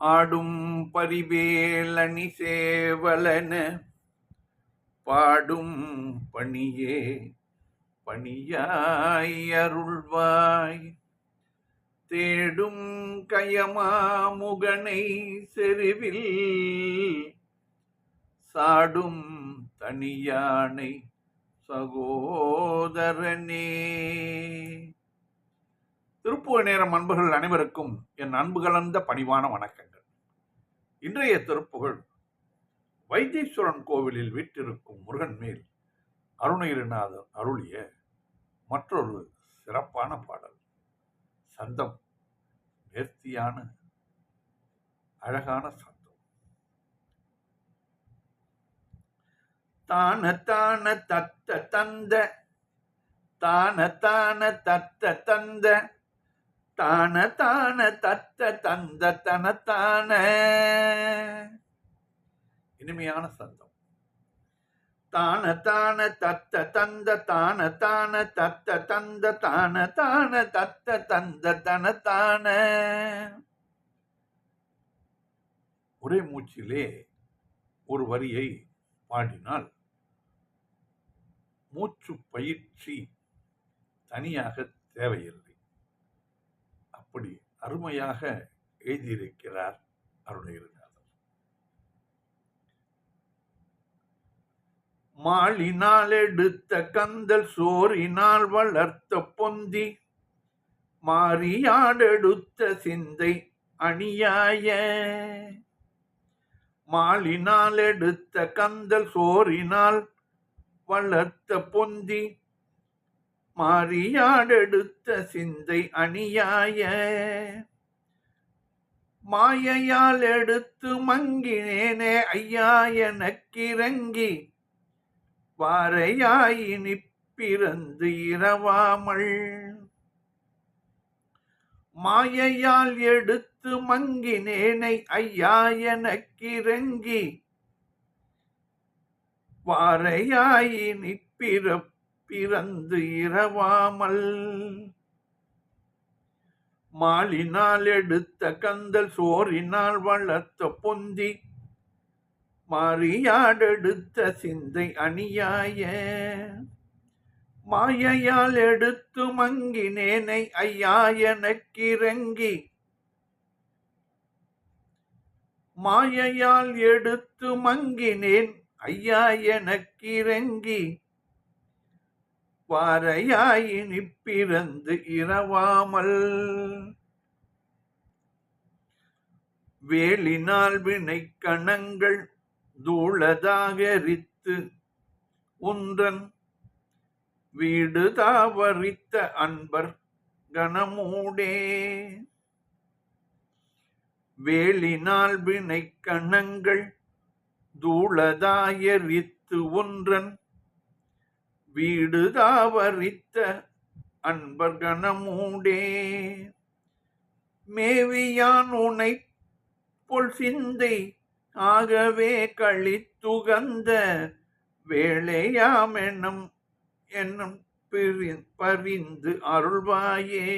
ஆடும் பரிவேலணி சேவலன பாடும் பணியே பணியாய் அருள்வாய். தேடும் கயமாமுகனை செருவில் சாடும் தனியானை சகோதரனே. திருப்புவ நேரம் அன்பர்கள் அனைவருக்கும் என் அன்பு கலந்த பணிவான வணக்கங்கள். இன்றைய திருப்புகழ் வைத்தீஸ்வரன் கோவிலில் வீற்றிருக்கும் முருகன் மேல் அருணகிரிநாதர் அருளிய மற்றொரு சிறப்பான பாடல். சந்தம் நேர்த்தியான அழகான சந்தம். தான தான தத்த தந்த. தான தான தத்த தந்த. தான தான தத்த தந்த தன தான இனிமையான சந்தம் தான தான தத்த தந்த தான தான தத்த தந்த தான தான தத்த தந்த தன தான ஒரே மூச்சிலே ஒரு வரியை பாடினால் மூச்சு பயிற்சி தனியாக தேவையில்லை. அப்படி அருமையாக எழுதியிருக்கிறார் அருணகிரிநாதர். மாளினால் எடுத்த கந்தல் சோறினால் வளர்த்த பொந்தி மாறியாடெடுத்த சிந்தை அணியாய. மாளினால் எடுத்த கந்தல் சோறினால் வளர்த்த பொந்தி மாறியாடெடுத்த சிந்தை அணியாய. மாயையால் எடுத்து மங்கினேனே ஐயா எனக்கிறங்கி. வாரையாயினி பிறந்து இரவாமல். மாயையால் எடுத்து மங்கினேனை ஐயா எனக்கிறங்கி. வாரையாயினி பிறப்பு பிறந்து இரவாமல். மாலினால் எடுத்த கந்தல் சோறினால் வளர்த்த பொந்தி மாறியாடெடுத்த சிந்தை அணியாய. மாயையால் எடுத்து மங்கினேனை ஐயா எனக்கிறங்கி மாயையால் எடுத்து மங்கினேன் ஐயா எனக்கிறங்கி. வாரையாயினி பிறந்து இரவாமல். வேலினால் வினை கணங்கள் தூளதாகரித்து உன்றன் வீடு தாவரித்த அன்பர் கணமூடே வேலினால் வினை கணங்கள் தூளதாயரித்து ஒன்றன் வீடு தாவரித்த அன்பர் கணமூடே மேவியான் உனை பொல் சிந்தை ஆகவே கழித்துகந்த வேளையாமென்னும் என்னும் பிரி- பரிந்து அருள்வாயே.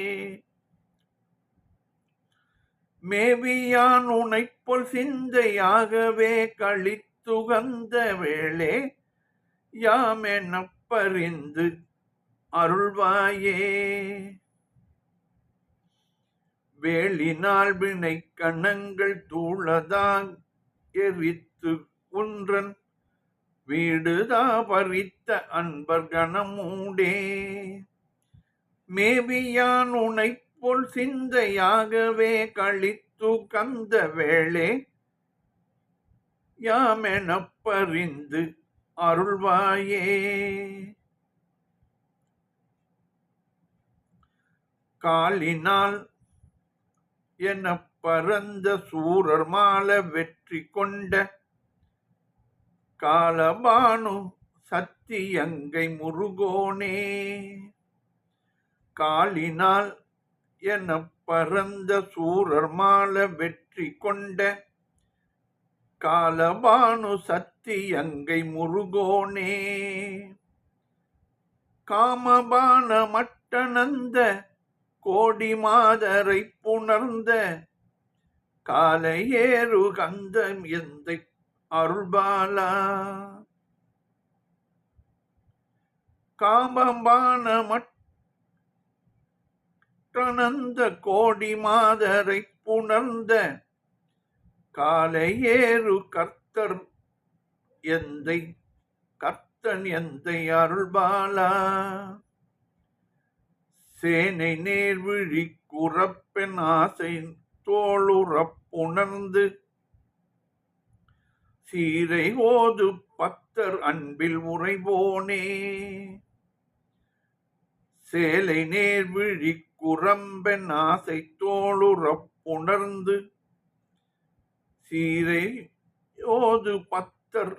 மேவியான் உனைப்பொல் சிந்தையாகவே கழித்துகந்த வேளே யாமென பறிந்து அருள்வாயே. வேலினால் வினை கணங்கள் தூளதாங் எரித்து குன்றன் வீடுதா பறித்த அன்பர் கணமூடே மேவியான் உனைப் போல் சிந்தையாகவே கழித்து கந்த வேளே யாமெனப் பறிந்து அருள்வாயே. காலினால் என பரந்த சூரர் மால வெற்றி கொண்ட காலபானு சத்தியங்கை முருகோனே. காலினால் என பரந்த சூரர் மால வெற்றி கொண்ட காலபானு சத்தியங்கை முருகோனே. காமபான மட்டனந்த கோடி மாதரை புணர்ந்த காலையேறு கந்தம் எந்த அருள்பாலா. காமபான மட்டனந்த கோடி மாதரை புணர்ந்த காலையேறு கர்த்தர் எந்தை கர்த்தன் எந்தை அருள்பாலா சேனை நேர்விழி குறப்பென் ஆசை தோளுறப்புணர்ந்து சீரை ஓது பக்தர் அன்பில் உறைவோனே. சேலை நேர்விழி குரம்பென் ஆசை தோளுறப்புணர்ந்து சீரை ஓது பத்தர்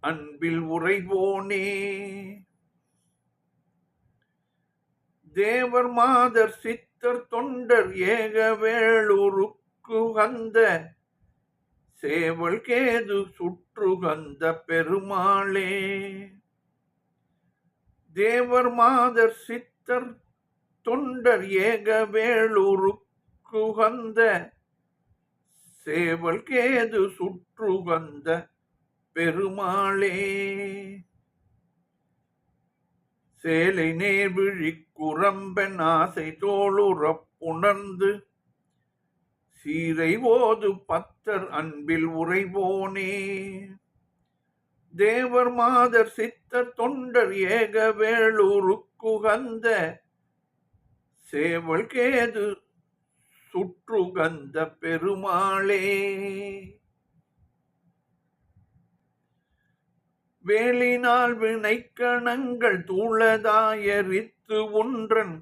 அன்பில் உறைவோனே. தேவர் மாதர் சித்தர் தொண்டர் ஏக வேளூருக்கு வந்த சேவல் கேது சுற்றுகந்த பெருமாளே. தேவர் மாதர் சித்தர் தொண்டர் ஏக வேளூருக்கு வந்த சேவல் கேது சுற்றுகந்த பெருமாளே. சேலை நேர்விழி குரம்பன் ஆசை தோளுறப்புணர்ந்து சீரை ஓது பத்தர் அன்பில் உறைவோனே. தேவர் மாதர் சித்தர் தொண்டர் ஏக வேளூருக்குகந்த சேவல் கேது சுற்றுகந்த பெருமாளே. வேலினால் வினைக்கணங்கள் தூளதாயரித்து ஒன்றன்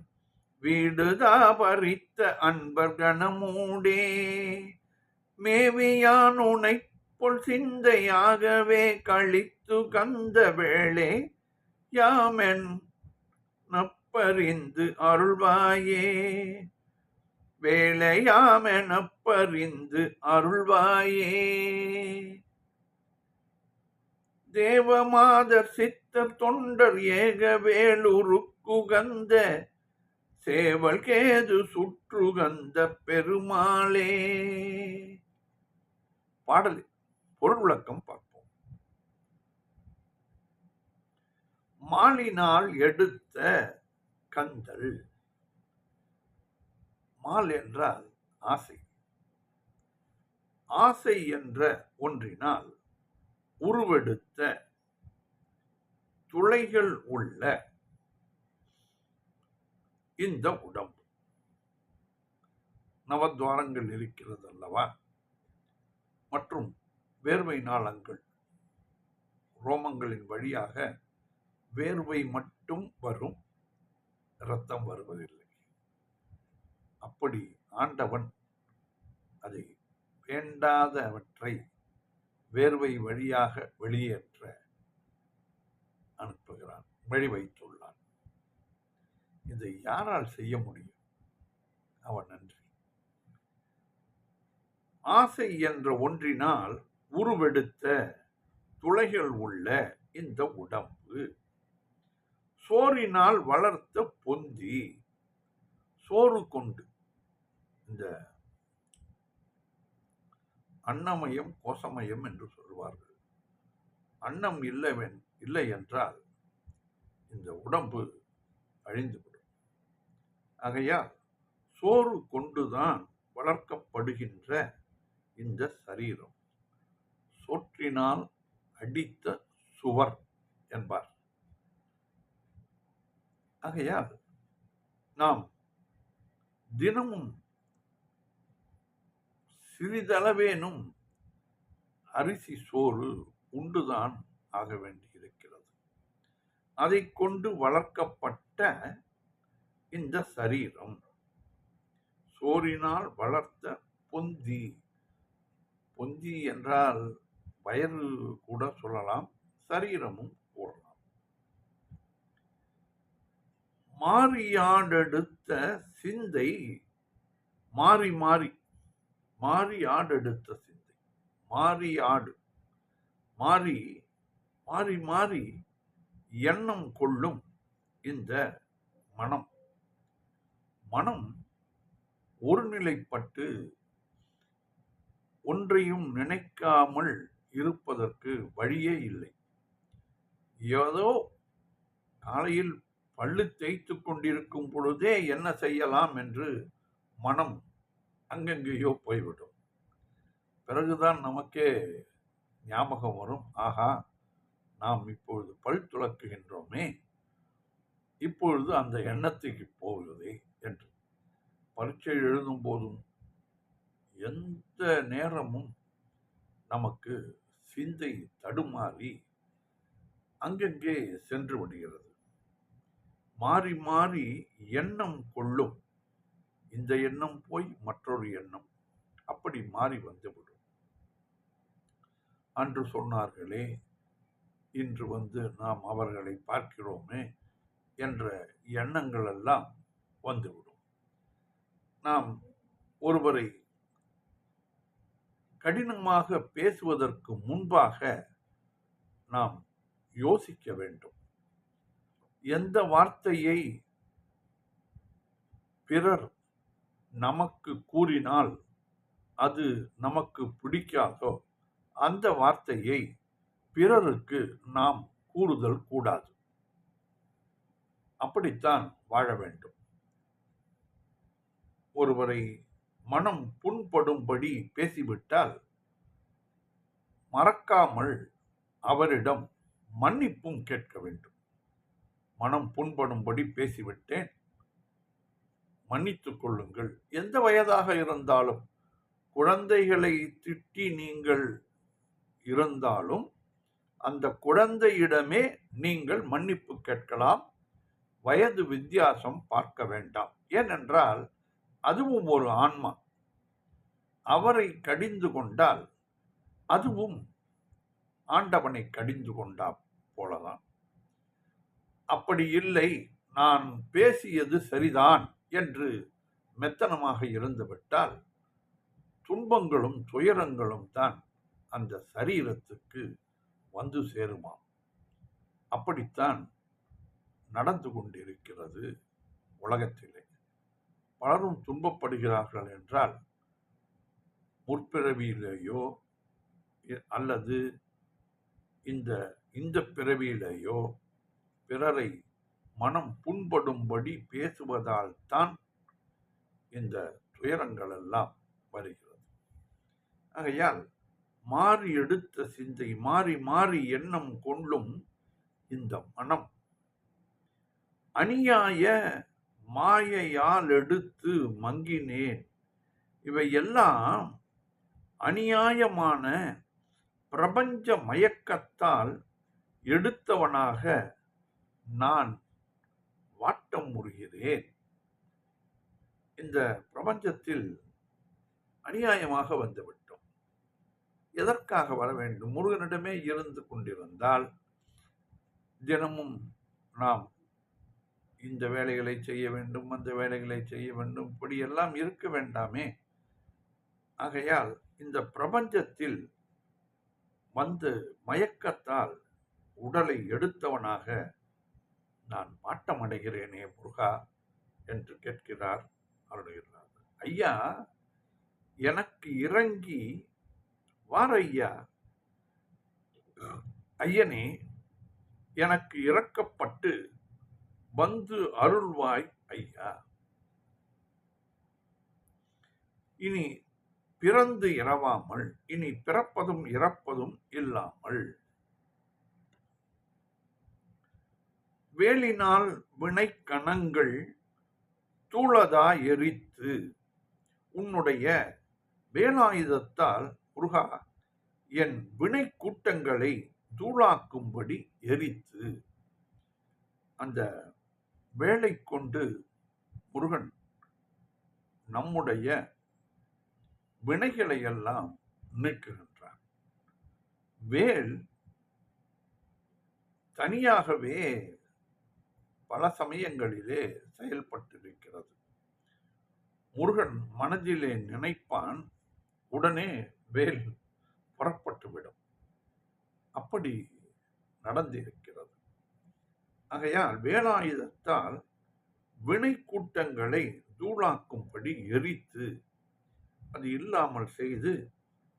வீடுதா பறித்த அன்பர் கணமூடே மேவியான் உனை பொல் சிந்தையாகவே கழித்து கந்த வேளே யாமென் நப்பறிந்து அருள்வாயே. வேளையாமெனப்பறிந்து அருள்வாயே. தேவமாதர் சித்தர் தொண்டர் ஏக வேலுருக்குகந்த சேவல் கேது சுற்றுகந்த பெருமாளே. பாடல் பொருள் விளக்கம் பார்ப்போம். மாலினால் எடுத்த கந்தல் மால் என்றால் ஆசை. ஆசை என்ற ஒன்றினால் உருவெடுத்த துளைகள் உள்ள இந்த உடம்பு. நவத்வாரங்கள் இருக்கிறது அல்லவா மற்றும் வேர்வை நாளங்கள் ரோமங்களின் வழியாக வேர்வை மட்டும் வரும் இரத்தம் வருவதில்லை. அப்படி ஆண்டவன் அதை வேண்டாதவற்றை வேர்வை வழியாக வெளியேற்ற அனுப்புகிறான் வழி வைத்துள்ளான் இதை யாரால் செய்ய முடியும்? அவன் நன்றி. ஆசை என்ற ஒன்றினால் உருவெடுத்த துளைகள் உள்ள இந்த உடம்பு சோறினால் வளர்த்த பொந்தி சோறு கொண்டு இந்த அன்னமயம் கோசமயம் என்று சொல்வார்கள் அன்னம் இல்லைவன் இல்லை என்றால் இந்த உடம்பு அழிந்துவிடும். ஆகையால் சோறு கொண்டுதான் வளர்க்கப்படுகின்ற இந்த சரீரம். சோற்றினால் அடித்த சுவர் என்பார். ஆகையால் நாம் தினமும் சிறிதளவேனும் அரிசி சோறு உண்டுதான் ஆக வேண்டியிருக்கிறது. அதை கொண்டு வளர்க்கப்பட்ட இந்த சரீரம் சோறினால் வளர்த்த பொந்தி. பொந்தி என்றால் வயறு கூட சொல்லலாம் சரீரமும் கூறலாம். மாறியாடெடுத்த சிந்தை மாறி மாறி மாறி ஆடெடுத்த சிந்தை. மாறி ஆடு. மாறி மாறி மாறி எண்ணம் கொள்ளும் இந்த மனம். மனம் ஒருநிலைப்பட்டு ஒன்றையும் நினைக்காமல் இருப்பதற்கு வழியே இல்லை. ஏதோ காலையில் பல்லு தேய்த்து கொண்டிருக்கும் பொழுதே என்ன செய்யலாம் என்று மனம் அங்கங்கேயோ போய்விடும். பிறகுதான் நமக்கே ஞாபகம் வரும். ஆஹா நாம் இப்பொழுது பல் துளக்குகின்றோமே இப்பொழுது அந்த எண்ணத்துக்கு போகுதே என்று. பரீட்சை எழுதும் போதும் எந்த நேரமும் நமக்கு சிந்தை தடுமாறி அங்கங்கே சென்று விடுகிறது. மாறி மாறி எண்ணம் கொள்ளும் இந்த எண்ணம் போய் மற்றொரு எண்ணம் அப்படி மாறி வந்துவிடும். அன்று சொன்னார்களே இன்று வந்து நாம் அவர்களை பார்க்கிறோமே என்ற எண்ணங்கள் எல்லாம் வந்துவிடும். நாம் ஒருவரை கடினமாக பேசுவதற்கு முன்பாக நாம் யோசிக்க வேண்டும். எந்த வார்த்தையை பிறர் நமக்கு கூறினால் அது நமக்கு பிடிக்காதோ அந்த வார்த்தையை பிறருக்கு நாம் கூறுதல் கூடாது. அப்படித்தான் வாழ வேண்டும். ஒருவரை மனம் புண்படும்படி பேசிவிட்டால் மறக்காமல் அவரிடம் மன்னிப்பும் கேட்க வேண்டும். மனம் புண்படும்படி பேசிவிட்டேன் மன்னித்துக் கொள்ளுங்கள். எந்த வயதாக இருந்தாலும் குழந்தைகளை திட்டி நீங்கள் இருந்தாலும் அந்த குழந்தையிடமே நீங்கள் மன்னிப்பு கேட்கலாம். வயது வித்தியாசம் பார்க்க வேண்டாம். ஏனென்றால் அதுவும் ஒரு ஆன்மா. அவரை கடிந்து கொண்டால் அதுவும் ஆண்டவனை கடிந்து கொண்டா போலதான். அப்படி இல்லை நான் பேசியது சரிதான். என்று மெத்தனமாக இருந்துவிட்டால் துன்பங்களும் துயரங்களும் தான் அந்த சரீரத்துக்கு வந்து சேருமாம். அப்படித்தான் நடந்து கொண்டிருக்கிறது உலகத்திலே. பலரும் துன்பப்படுகிறார்கள் என்றால் முற்பிறவியிலேயோ அல்லது இந்த இந்த பிறவியிலேயோ பிறரை மனம் புண்படும்படி பேசுவதால் தான் இந்த துயரங்கள் எல்லாம் வருகிறது. ஆகையால் மாறி எடுத்த சிந்தை மாறி மாறி எண்ணம் கொள்ளும் இந்த மனம் அநியாய மாயையால் எடுத்து மங்கினேன். இவையெல்லாம் அநியாயமான பிரபஞ்ச மயக்கத்தால் எடுத்தவனாக நான் வாட்டம் முறுகிறேன் இந்த பிரபஞ்சத்தில் அநியாயமாக வந்துவிட்டோம். எதற்காக வர வேண்டும்? முருகனிடமே இருந்து கொண்டிருந்தால் தினமும் நாம் இந்த வேலைகளை செய்ய வேண்டும் அந்த வேலைகளை செய்ய வேண்டும் இப்படியெல்லாம் இருக்க வேண்டாமே. ஆகையால் இந்த பிரபஞ்சத்தில் வந்து மயக்கத்தால் உடலை எடுத்தவனாக நான் மாட்டமடைகிறேனே முருகா என்று கேட்கிறார் அருணகிரிநாதர். ஐயா எனக்கு இறங்கி வார ஐயா. ஐயனே எனக்கு இறக்கப்பட்டு வந்து அருள்வாய் ஐயா. இனி பிறந்து இறவாமல் இனி பிறப்பதும் இறப்பதும் இல்லாமல் வேலினால் வினைக்கணங்கள் தூளதா எரித்து உன்னுடைய வேலாயுதத்தால் முருகா என் வினை கூட்டங்களை தூளாக்கும்படி எரித்து. அந்த வேலை கொண்டு முருகன் நம்முடைய வினைகளை எல்லாம் நீக்குகின்றார். வேல் தனியாகவே பல சமயங்களிலே செயல்பட்டிருக்கிறது. முருகன் மனதிலே நினைப்பான் உடனே வேல் புறப்பட்டுவிடும். அப்படி நடந்திருக்கிறது. ஆகையால் வேலாயுதத்தால் வினை கூட்டங்களை தூளாக்கும்படி எரித்து அது இல்லாமல் செய்து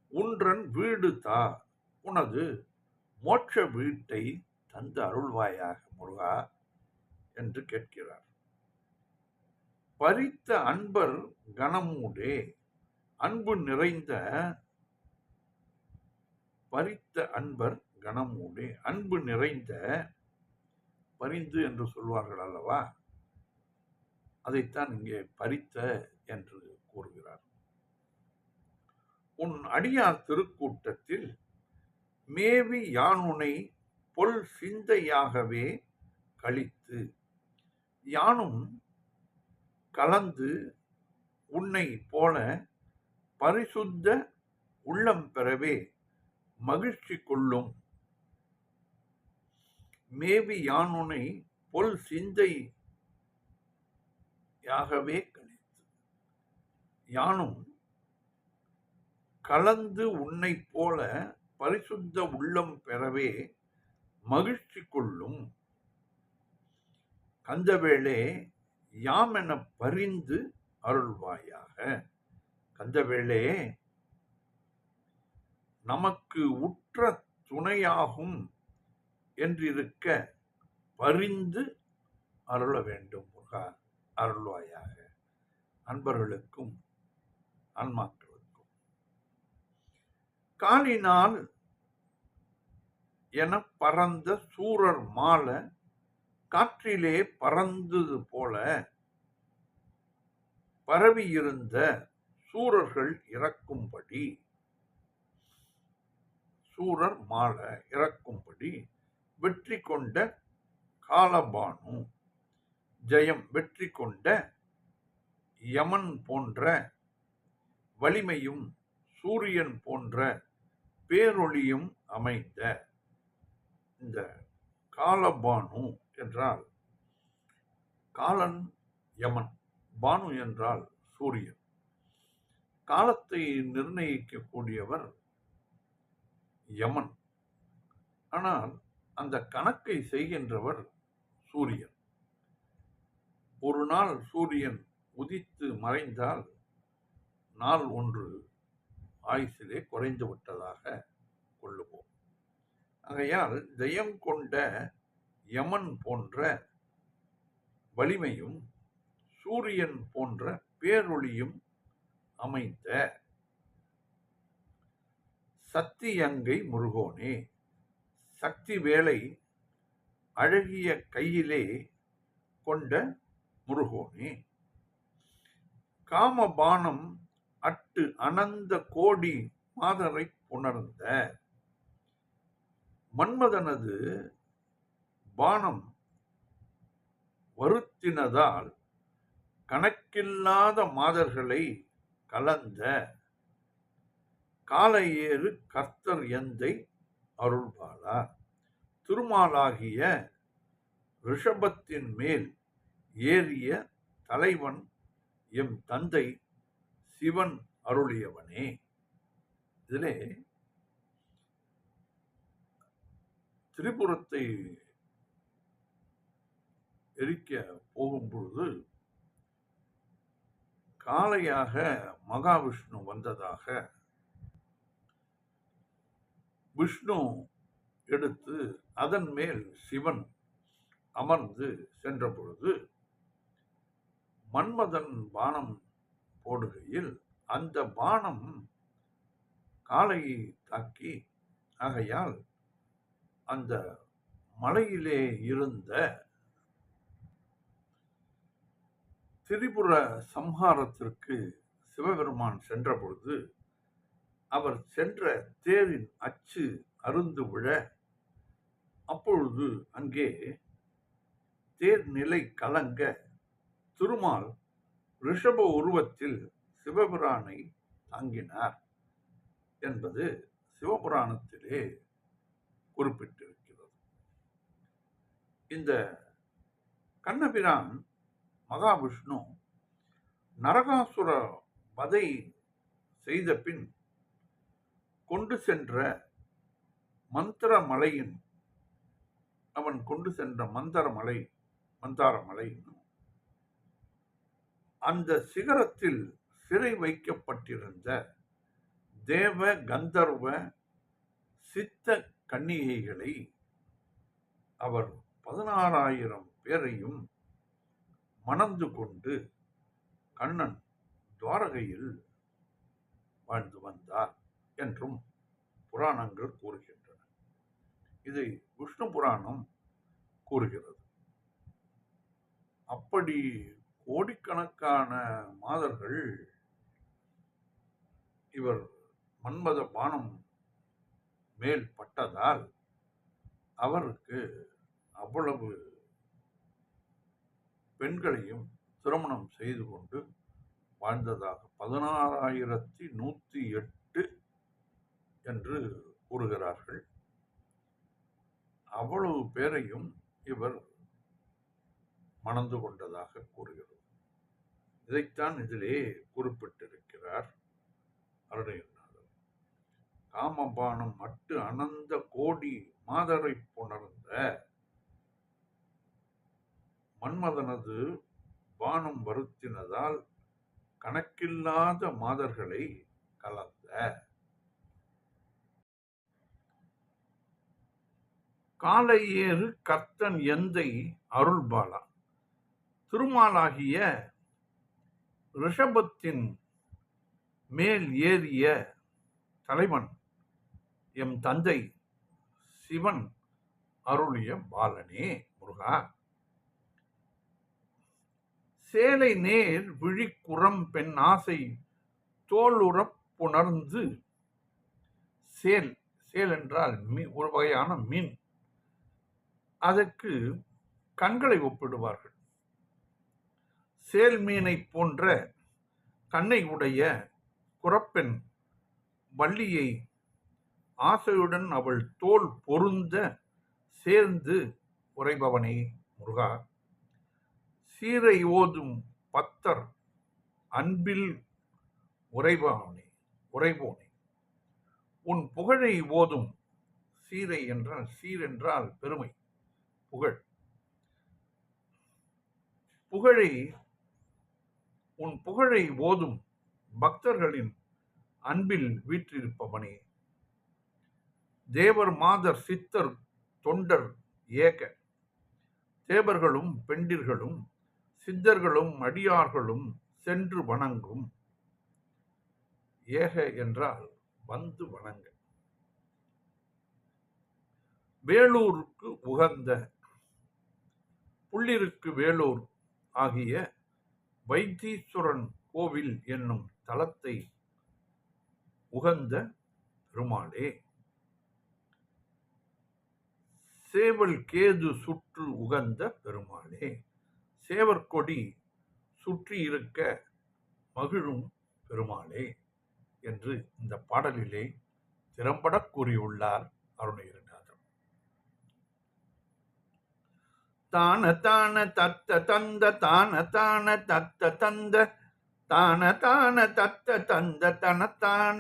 உன்றன் வீடு தா உனது மோட்ச வீட்டை தந்து அருள்வாயாக முருகா. என்று கேட்கிறார். பறித்த அன்பர் கணமூடே அன்பு நிறைந்த பறித்த அன்பர் கணமூடே அன்பு நிறைந்த பரிந்து என்று சொல்வார்கள் அல்லவா? அதைத்தான் இங்கே பறித்த என்று கூறுகிறார். உன் அடியார் திருக்கூட்டத்தில் மேவி யானுனை பொல் சிந்தையாகவே கழித்து யானும் கலந்து உன்னை போல பரிசுத்த உள்ளம் பெறவே மகிழ்ச்சி கொள்ளும். மேவி யானுனை பொல் சிந்தையாகவே கழித்து யானும் கலந்து உன்னை போல பரிசுத்த உள்ளம் பெறவே மகிழ்ச்சி கொள்ளும். கந்தவேளே யாம் என பரிந்து அருள்வாயாக. கந்தவேளே நமக்கு உற்ற துணையாகும் என்றிருக்க பரிந்து அருள வேண்டும் முகா அருள்வாயாக. அன்பர்களுக்கும் ஆன்மாக்களுக்கும். காலினால் என பறந்த சூரர் மாலை காற்றிலே பறந்தது போல பரவியிருந்த சூரர்கள் இறக்கும்படி சூரர் மால இறக்கும்படி வெற்றி கொண்ட காலபானு ஜெயம் வெற்றி கொண்ட யமன் போன்ற வலிமையும் சூரியன் போன்ற பேரொளியும் அமைந்த இந்த காலபானு என்றால் காலன் யமன் பானு என்றால் சூரியன். காலத்தை நிர்ணயிக்கக்கூடியவர் யமன். ஆனால் அந்த கணக்கை செய்கின்றவர் சூரியன். ஒரு நாள் சூரியன் உதித்து மறைந்தால் நாள் ஒன்று ஆயுசிலே குறைந்து விட்டதாக கொள்ளுவோம். ஆகையால் ஜெயம் கொண்ட யமன் போன்ற வலிமையும் சூரியன் போன்ற பேரொளியும் அமைந்த சத்தியங்கை முருகோனே சக்தி வேலை அழகிய கையிலே கொண்ட முருகோனே. காமபானம் அட்டு அனந்த கோடி மாதரை புணர்ந்த மன்மதனது பானம் வருத்தினதால் கணக்கில்லாத மாதர்களை கலந்த காலையேறு கர்த்தர் எந்தை அருள்பாலா திருமாலாகிய ரிஷபத்தின் மேல் ஏறிய தலைவன் எம் தந்தை சிவன் அருளியவனே. இதிலே திரிபுரத்தை எரிக்க போகும் பொழுது காளையாக மகாவிஷ்ணு வந்ததாக விஷ்ணு எடுத்து அதன் மேல் சிவன் அமர்ந்து சென்ற பொழுது மன்மதன் பானம் போடுகையில் அந்த பானம் காளையை தாக்கி ஆகையால் அந்த மலையிலே இருந்த திரிபுர சம்ஹாரத்திற்கு சிவபெருமான் சென்ற பொழுது அவர் சென்ற தேரின் அச்சு அருந்து விழ அப்பொழுது அங்கே தேர் நிலை கலங்க திருமால் ரிஷப உருவத்தில் சிவபுரானை தாங்கினார் என்பது சிவபுராணத்திலே குறிப்பிட்டிருக்கிறது. இந்த கண்ணபிரான் மகாவிஷ்ணு நரகாசுர வதை செய்த பின் கொண்டு சென்ற மந்திர மலையின் அவன் கொண்டு சென்ற மந்திர மலை மந்தார மலை அந்த சிகரத்தில் சிறை வைக்கப்பட்டிருந்த தேவ கந்தர்வ சித்த கன்னிகைகளை அவர் பதினாறாயிரம் பேரையும் மணந்து கொண்டு கண்ணன் துவாரகையில் வாழ்ந்து வந்தார் என்றும் புராணங்கள் கூறுகின்றன. இதை விஷ்ணு புராணம் கூறுகிறது. அப்படி கோடிக்கணக்கான மாதர்கள் இவர் மன்மத பானம் மேல் பட்டதால் அவருக்கு அவ்வளவு பெண்களையும் திருமணம் செய்து கொண்டு வாழ்ந்ததாக பதினாறாயிரத்தி நூற்றி எட்டு என்று கூறுகிறார்கள். அவ்வளவு பேரையும் இவர் மணந்து கொண்டதாக கூறுகிறது. இதைத்தான் இதிலே குறிப்பிட்டிருக்கிறார் அருணகிரிநாதர் காமபானம் மட்டு அனந்த கோடி மாதரை புணர்ந்த மன்மதனது பானம் வருத்தினதால் கணக்கில்லாத மாதர்களை கலந்த. காலையேறு கர்த்தன் எந்தை அருள்பாலா. திருமாலாகிய ரிஷபத்தின் மேல் ஏறிய தலைவன் எம் தந்தை சிவன் அருளிய பாலனே முருகா. சேலை நேர் விழிக்குறம் பெண் ஆசை தோலுறப் புணர்ந்து. சேல் சேல் என்றால் மீ ஒரு வகையான மீன். அதற்கு கண்களை ஒப்பிடுவார்கள். சேல் மீனை போன்ற கண்ணை உடைய குரப்பெண் வள்ளியை ஆசையுடன் அவள் தோல் பொருந்த சேர்ந்து உறைபவனே முருகா. சீரை ஓதும் பத்தர் அன்பில் உறைபவனே உறைவோனே. உன் புகழை ஓதும் சீரை என்றால் சீர் என்றால் பெருமை புகழ். புகழை உன் புகழை ஓதும் பக்தர்களின் அன்பில் வீற்றிருப்பவனே. தேவர் மாதர் சித்தர் தொண்டர் ஏக. தேவர்களும் பெண்டிர்களும் சித்தர்களும் அடியார்களும் சென்று வணங்கும். ஏக என்றால் வந்து வணங்க. வேலூருக்கு உகந்த புள்ளிருக்கு வேலூர் ஆகிய வைத்தீஸ்வரன் கோவில் என்னும் தலத்தை உகந்த பெருமாளே. சேவல் கேது சுற்று உகந்த பெருமாளே. சேவற்கொடி சுற்றி இருக்க மகிழும் பெருமாளே என்று இந்த பாடலிலே திறம்பட கூறியுள்ளார் அருணகிரிநாதர் தான தான தத்த தந்த தான தான தத்த தந்த தான தான தத்த தந்த தனத்தான.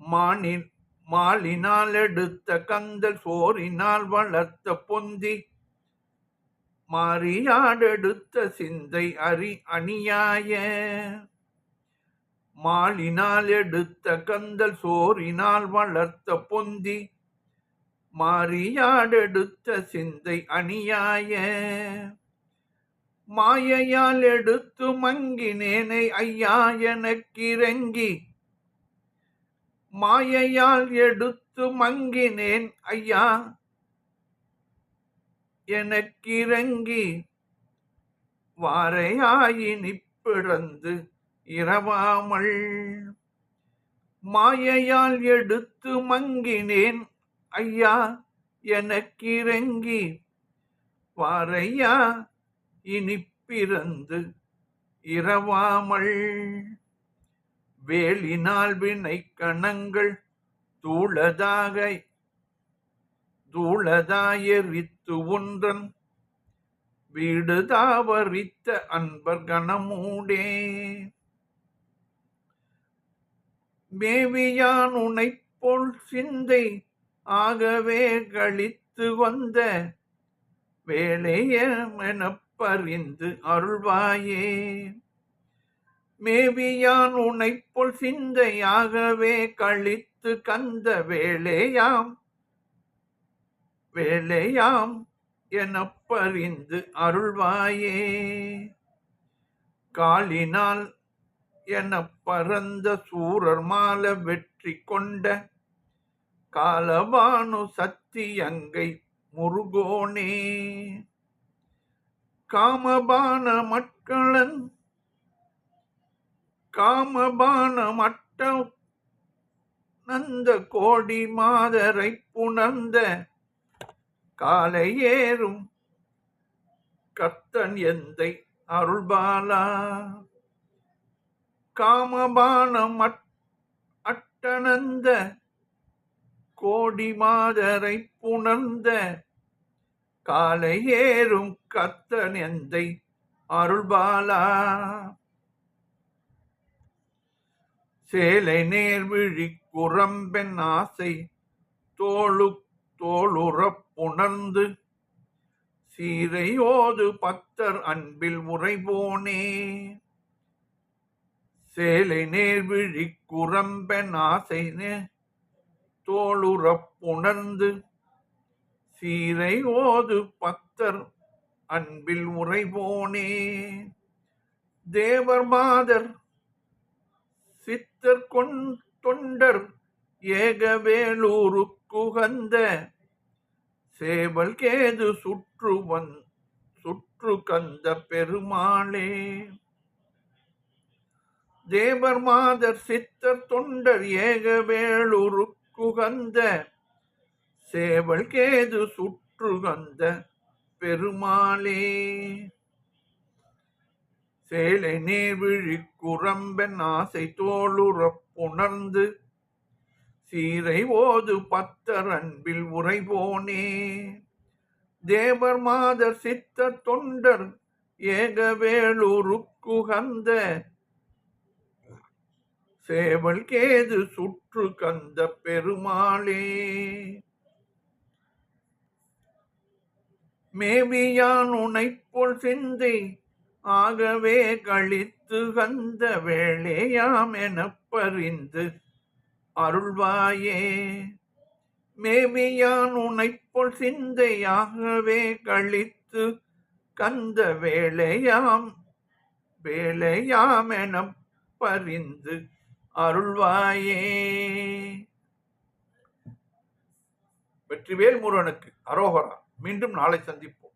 மானின் மாலினால் எடுத்த கந்தல் சோரினால் வளர்த்த பொந்தி மாறியாடெடுத்த சிந்தை அரி அணியாய. மாலினால் எடுத்த கந்தல் சோரினால் வளர்த்த பொந்தி மாறியாடெடுத்த சிந்தை அணியாய. மாயையால் எடுத்து மங்கினேனை ஐயா எனக்கிறங்கி மாயையால் எடுத்து மங்கினேன் ஐயா எனக்கிறங்கி வாரையாயினி பிறந்து இரவாமல் மாயையால் எடுத்து மங்கினேன். ஐயா எனக்கிறங்கி வாரையா இனிப்பிறந்து இரவாமல் வேலினால் வினை கணங்கள் தூளதாக தூளதாயரித்து ஒன்றன் வீடுதாவரித்த அன்பர் கணமூடே மேவியான் உனைப்போல் சிந்தை ஆகவே கழித்து வந்த வேலையமெனப்பறிந்து அருள்வாயே. மேவியான் உனைப்போல் சிந்தையாகவே கழித்து கந்த வேலையாம் வேலையாம் எனப் பறிந்து அருள்வாயே. காலினால் எனப் பரந்த சூரர் மால வெற்றி கொண்ட காலபானு சத்தியங்கை முருகோனே. காமபான மட்களன் காமபான மட்ட நந்த கோடி மாதரை புணர்ந்த காலை ஏறும். கர்த்தன் எந்தை அருள்பாலா? காமபானம் அட்டணந்த அட்டனந்த கோடி மாதரை புணர்ந்த காலை ஏறும் கத்தன் எந்தை அருள்பாலா? சேலை நேர்விழி குரம்பென் ஆசை தோளு தோளுறப் புணர்ந்து சீரையோது பக்தர் அன்பில் உறைபோனே சேலை நேர்விழி குரம்பென் ஆசை நே- தோளுறப் புணர்ந்து சீரை ஓது பக்தர் அன்பில் உறைபோனே தேவர் மாதர் சித்தர் கொண் தொண்டர் ஏகவேலூரு குகந்த சேவல் கேது சுற்று வந் சுற்று கந்த பெருமாளே. தேவர் மாதர் சித்தர் தொண்டர் ஏகவேளுரு குகந்த சேவல் கேது சுற்று கந்த பெருமாளே. சேலை நீர்விழி குரம்பன் ஆசை தோளுற புணர்ந்து சீரை ஓது பத்தர் அன்பில் உறைவோனே. தேவர் மாதர் சித்த தொண்டர் ஏகவேளுருக்குகந்த சேவல் கேது சுற்று கந்த பெருமாளே. மேவியான் உனைப்போல் சிந்தை ஆகவே கழித்து கந்த வேளையாம் என பறிந்து அருள்வாயே. மேவியான் உனைப்போல் சிந்தையாகவே கழித்து கந்த வேளையாம் வேளையாம் என பறிந்து அருள்வாயே. வெற்றிவேல் முருகனுக்கு அரோகரா. மீண்டும் நாளை சந்திப்போம்.